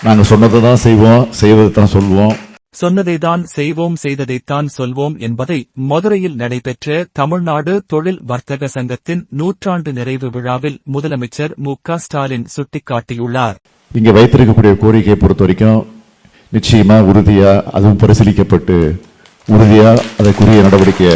நாங்கள் சொன்னதை தான் செய்வோம் செய்வதை தான் சொல்லுவோம் சொன்னதைதான் செய்வோம் செய்ததைத்தான் சொல்வோம் என்பதை மதுரையில் நடைபெற்ற தமிழ்நாடு தொழில் வர்த்தக சங்கத்தின் நூற்றாண்டு நிறைவு விழாவில் முதலமைச்சர் மு க ஸ்டாலின் சுட்டிக்காட்டியுள்ளார். இங்கே வைத்திருக்கக்கூடிய கோரிக்கையை பொறுத்த வரைக்கும் நிச்சயமா உறுதியா அதுவும் பரிசீலிக்கப்பட்டு உறுதியா அதற்குரிய நடவடிக்கை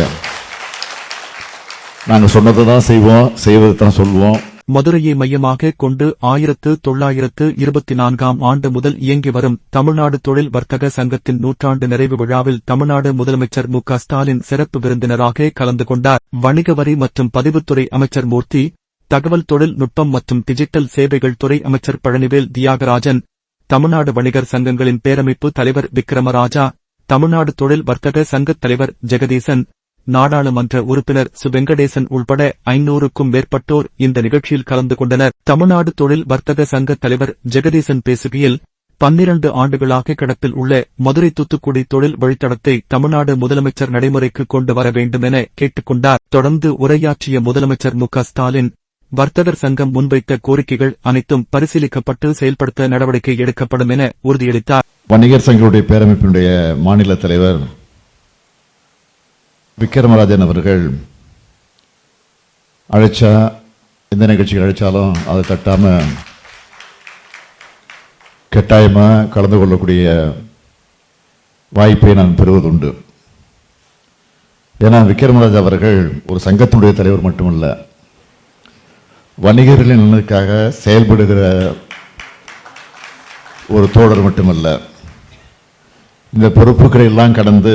நாங்கள் சொன்னதை தான் செய்வோம் செய்வதை தான் சொல்லுவோம் மதுரையை மையமாக கொண்டு ஆயிரத்து தொள்ளாயிரத்து இருபத்தி நான்காம் ஆண்டு முதல் இயங்கி வரும் தமிழ்நாடு தொழில் வர்த்தக சங்கத்தின் நூற்றாண்டு நிறைவு விழாவில் தமிழ்நாடு முதலமைச்சர் மு ஸ்டாலின் சிறப்பு விருந்தினராக கலந்து கொண்டார். வணிக வரி மற்றும் பதிவுத்துறை அமைச்சர் மூர்த்தி தகவல் தொழில்நுட்பம் மற்றும் டிஜிட்டல் சேவைகள் துறை அமைச்சர் பழனிவேல் தியாகராஜன் தமிழ்நாடு வணிகர் சங்கங்களின் பேரமைப்பு தலைவர் விக்ரமராஜா தமிழ்நாடு தொழில் வர்த்தக சங்கத் தலைவர் ஜெகதீசன் நாடாளுமன்ற உறுப்பினர் சு வெங்கடேசன் உள்பட ஐநூறுக்கும் மேற்பட்டோர் இந்த நிகழ்ச்சியில் கலந்து கொண்டனர். தமிழ்நாடு தொழில் வர்த்தக சங்க தலைவர் ஜெகதீசன் பேசுகையில் பன்னிரண்டு ஆண்டுகளாக கிடப்பில் உள்ள மதுரை தூத்துக்குடி தொழில் வழித்தடத்தை தமிழ்நாடு முதலமைச்சர் நடைமுறைக்கு கொண்டு வர வேண்டும் என கேட்டுக்கொண்டார். தொடர்ந்து உரையாற்றிய முதலமைச்சர் மு ஸ்டாலின் வர்த்தகர் சங்கம் முன்வைத்த கோரிக்கைகள் அனைத்தும் பரிசீலிக்கப்பட்டு செயல்படுத்த நடவடிக்கை எடுக்கப்படும் என உறுதியளித்தார். வணிகர் சங்கங்களுடைய பேரமைப்பினுடைய மாநில தலைவர் விக்ரமராஜன் அவர்கள் அழைச்சா எந்த நிகழ்ச்சிக்கு அழைச்சாலும் அதை தட்டாமல் கட்டாயமாக கலந்து கொள்ளக்கூடிய வாய்ப்பை நான் பெறுவதுண்டு. ஏன்னா விக்ரமராஜ் அவர்கள் ஒரு சங்கத்தினுடைய தலைவர் மட்டுமல்ல வணிகர்களின் நலனுக்காக செயல்படுகிற ஒரு தோழர் மட்டுமல்ல இந்த பொறுப்புகளை எல்லாம் கடந்து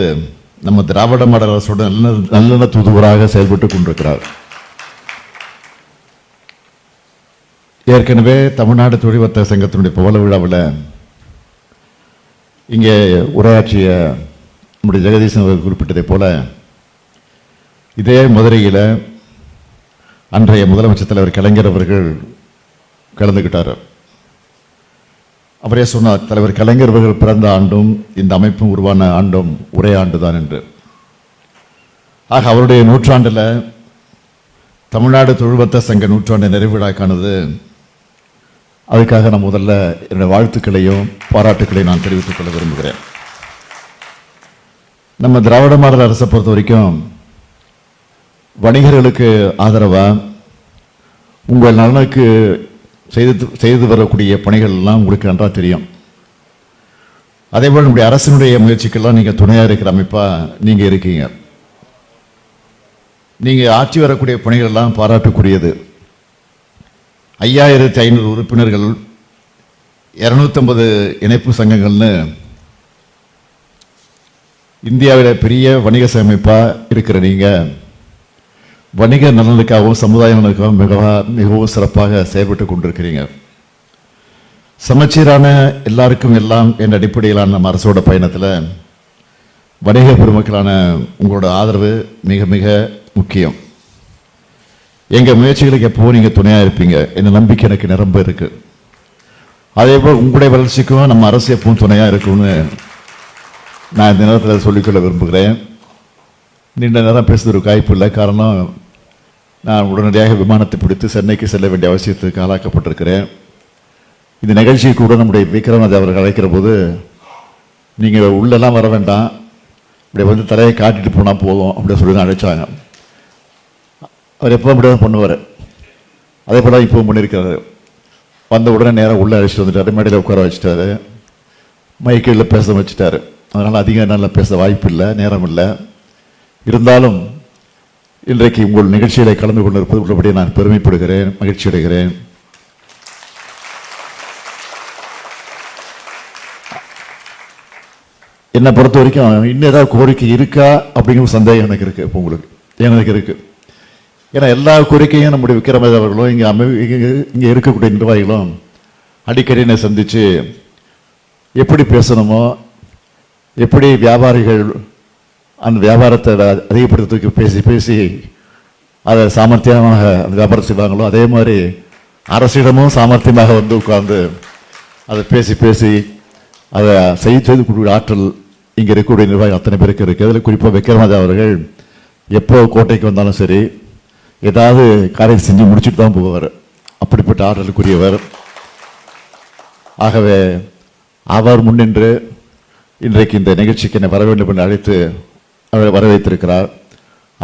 நம்ம திராவிட மாடல் அரசோட நல்ல நல்லெண்ண தூதுவராக செயல்பட்டு கொண்டிருக்கிறார். ஏற்கனவே தமிழ்நாடு தொழில் வர்த்தக சங்கத்தினுடைய பவள விழாவில் இங்கே உரையாற்றிய நம்முடைய ஜெகதீசன் அவர்கள் குறிப்பிட்டதைப் போல இதே மதுரையில் அன்றைய முதலமைச்சர் தலைவர் கலைஞர் அவர்கள் கலந்துக்கிட்டார் அவரே சொன்னார் தலைவர் கலைஞர் அவர்கள் பிறந்த ஆண்டும் இந்த அமைப்பும் உருவான ஆண்டும் ஒரே ஆண்டுதான் என்று. ஆக அவருடைய நூற்றாண்டில் தமிழ்நாடு தொழில்வர்த்தக சங்க நூற்றாண்டு நிறைவிழாக்கானது அதுக்காக நான் முதல்ல என்னுடைய வாழ்த்துக்களையும் பாராட்டுக்களையும் நான் தெரிவித்துக் கொள்ள விரும்புகிறேன். நம்ம திராவிட மாடல் அரசை பொறுத்த வரைக்கும் வணிகர்களுக்கு ஆதரவாக உங்கள் நலனுக்கு செய்து செய்து வரக்கூடிய பணிகள் எல்லாம் உங்களுக்கு நன்றாக தெரியும். அதேபோல் நம்முடைய அரசினுடைய முயற்சிக்கெல்லாம் நீங்கள் துணையாக இருக்கிற அமைப்பாக நீங்கள் இருக்கீங்க. நீங்கள் ஆட்சி வரக்கூடிய பணிகள் எல்லாம் பாராட்டுக்குரியது ஐயாயிரத்தி ஐநூறு உறுப்பினர்கள் இரநூத்தம்பது இணைப்பு சங்கங்கள்னு இந்தியாவில் பெரிய வணிக சமைப்பாக இருக்கிற நீங்கள் வணிக நலனுக்காகவும் சமுதாய நலனுக்காகவும் மிகவும் மிகவும் சிறப்பாக செயல்பட்டு கொண்டிருக்கிறீங்க. சமச்சீரான எல்லாருக்கும் எல்லாம் என்ற அடிப்படையிலான நம்ம அரசோட பயணத்தில் வணிக பெருமக்களான உங்களோட ஆதரவு மிக மிக முக்கியம். எங்கள் முயற்சிகளுக்கு எப்போவும் நீங்கள் துணையாக இருப்பீங்க. என்ற நம்பிக்கை எனக்கு நிரம்ப இருக்குது அதே போல் உங்களுடைய வளர்ச்சிக்கும் நம்ம அரசு எப்பவும் துணையாக இருக்கும்னு நான் இந்த நேரத்தில் சொல்லிக்கொள்ள விரும்புகிறேன். நீண்ட நேரம் பேசுறதுக்கு வாய்ப்பு இல்லை. காரணம் நான் உடனடியாக விமானத்தை பிடித்து சென்னைக்கு செல்ல வேண்டிய அவசியத்துக்கு ஆளாக்கப்பட்டிருக்கிறேன். இந்த நிகழ்ச்சிக்கு கூட நம்முடைய விக்ரமராஜ் அவர்கள் அழைக்கிற போது நீங்கள் உள்ளெல்லாம் வர வேண்டாம். இப்படி வந்து தலையை காட்டிட்டு போனால் போதும் அப்படின்னு சொல்லி தான் அழைச்சாங்க. அவர் எப்போ அப்படி தான் பண்ணுவார். அதே போல் இப்போவும் பண்ணியிருக்காரு வந்த உடனே நேராக உள்ளே அழைச்சிட்டு வந்துட்டார். மேடையில் உட்கார வச்சுட்டாரு. மைக்கில் பேச வச்சுட்டாரு. அதனால் அதிகம் என்னால் பேச வாய்ப்பு இல்லை நேரம் இல்லை. இருந்தாலும் இன்றைக்கு உங்கள் நிகழ்ச்சிகளை கலந்து கொண்டிருப்பது உள்ளபடி நான் பெருமைப்படுகிறேன் மகிழ்ச்சி அடைகிறேன் என்னை பொறுத்த வரைக்கும் இன்னும் ஏதாவது கோரிக்கை இருக்கா அப்படிங்கிற சந்தேகம் எனக்கு இருக்கு இப்போ உங்களுக்கு. எனக்கு இருக்கு. ஏன்னா எல்லா கோரிக்கையும் நம்முடைய விக்ரமராஜ் அவர்களும் இங்கே அமை இங்கே இருக்கக்கூடிய நிர்வாகிகளும் அடிக்கடி என்னை சந்தித்து எப்படி பேசணுமோ எப்படி வியாபாரிகள் அந்த வியாபாரத்தை அதிகப்படுத்துறதுக்கு பேசி பேசி அதை சாமர்த்தியமாக அந்த வியாபாரம் செய்வாங்களோ அதே மாதிரி அரசிடமும் சாமர்த்தியமாக வந்து உட்கார்ந்து அதை பேசி பேசி அதை செய்து செய்து கொடுக்கிற ஆற்றல் இங்கே இருக்கக்கூடிய நிர்வாகம் அத்தனை பேருக்கு இருக்குது அதில் குறிப்பாக விக்ரமராஜா அவர்கள் எப்போ கோட்டைக்கு வந்தாலும் சரி ஏதாவது காரியம் செஞ்சு முடிச்சுட்டு தான் போவார். அப்படிப்பட்ட ஆற்றலுக்குரியவர். ஆகவே அவர் முன்னின்று இன்றைக்கு இந்த நிகழ்ச்சிக்கு என்னை வர வேண்டும் என்று அழைத்து அவர் வரவேற்றிருக்கிறார்.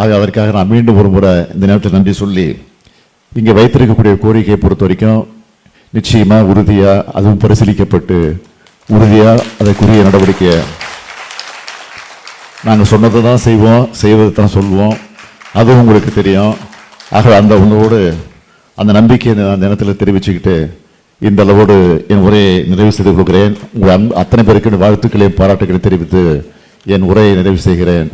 ஆக அதற்காக நான் மீண்டும் ஒரு முறை இந்த நேரத்தில் நன்றி சொல்லி இங்கே வைத்திருக்கக்கூடிய கோரிக்கையை பொறுத்த வரைக்கும் நிச்சயமாக உறுதியாக அதுவும் பரிசீலிக்கப்பட்டு உறுதியாக அதற்குரிய நடவடிக்கை நாங்கள் சொன்னதை தான் செய்வோம் செய்வதை தான் சொல்வோம். அதுவும் உங்களுக்கு தெரியும். ஆக அந்த உங்களோடு அந்த நம்பிக்கையை நான் அந்த நேரத்தில் தெரிவிச்சுக்கிட்டு இந்த அளவோடு என் உரையை நிறைவு செய்து கொள்கிறேன். உங்கள் அத்தனை பேருக்கு வாழ்த்துக்களையும் பாராட்டுகளையும் தெரிவித்து என் உரையை நிறைவு செய்கிறேன்.